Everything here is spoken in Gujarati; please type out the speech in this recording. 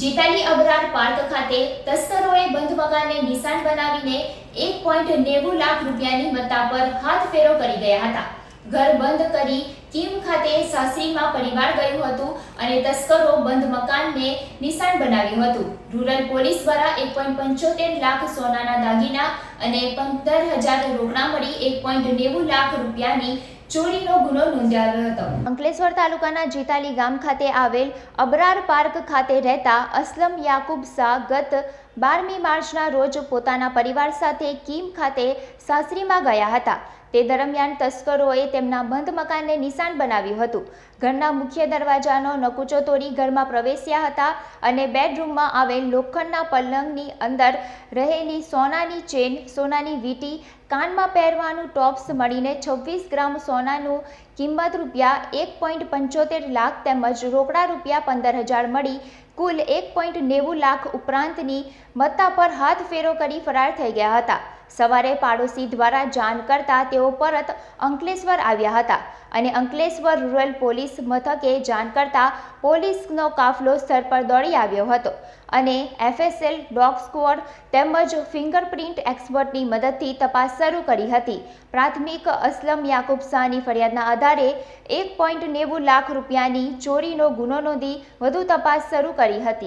જીતાલી અબરાર પાર્ક ખાતે તસ્કરોએ બંધ મકાનને નિશાન બનાવીને એક પોઈન્ટ નેવું લાખ રૂપિયાની મત્તા પર હાથ ફેરો કરી ગયા હતા. ઘર બંધ કરી કિમ ખાતે સાસરીમાં પરિવાર ગયું હતું અને તસ્કરો બંધ મકાનને નિશાન બનાવ્યું હતું. રૂરલ પોલીસ દ્વારા એક પોઈન્ટ પંચોતેર લાખ સોનાના દાગીના અને પંદર હજાર રોકડા મળી એક પોઈન્ટ નેવું લાખ રૂપિયાની ચોરીનો ગુનો નોંધાવ્યો હતો. અંકલેશ્વર તાલુકાના જીતાલી ગામ ખાતે આવેલ અબરાર પાર્ક ખાતે રહેતા અસલમ યાકુબ શાહ ગત બારમી માર્ચના રોજ પોતાના પરિવાર સાથે કીમ ખાતે સાસરીમાં ગયા હતા. તે દરમિયાન તસ્કરોએ તેમના બંધ મકાનને નિશાન બનાવ્યું હતું. ઘરના મુખ્ય દરવાજાનો નકુચો તોડી ઘરમાં પ્રવેશ્યા હતા અને બેડરૂમમાં આવેલ લોખંડના પલંગની અંદર રહેલી સોનાની ચેન, સોનાની વીંટી, કાનમાં પહેરવાનું ટોપ્સ મળીને છવ્વીસ ગ્રામ સોનાનું કિંમત રૂપિયા એક પોઈન્ટ પંચોતેર લાખ તેમજ રોકડા રૂપિયા પંદર હજાર મળી. કુલ એક પોઈન્ટ નેવું લાખ ઉપરાંતની મત્તા પર હાથ ફેરો કરી ફરાર થઈ ગયા હતા. સવારે પાડોશી દ્વારા જાણ કરતા તેઓ પરત અંકલેશ્વર આવ્યા હતા અને અંકલેશ્વર રૂરલ પોલીસ મથકે જાણ કરતા પોલીસનો કાફલો સ્થળ પર દોડી આવ્યો હતો અને એફએસએલ, ડોગ સ્ક્વોડ તેમજ ફિંગરપ્રિન્ટ એક્સપર્ટની મદદથી તપાસ શરૂ કરી હતી. પ્રાથમિક અસલમ યાકુબ શાહની ફરિયાદના આધારે એક પોઈન્ટ નેવું લાખ રૂપિયાની ચોરીનો ગુનો નોંધી વધુ તપાસ શરૂ કરી હતી.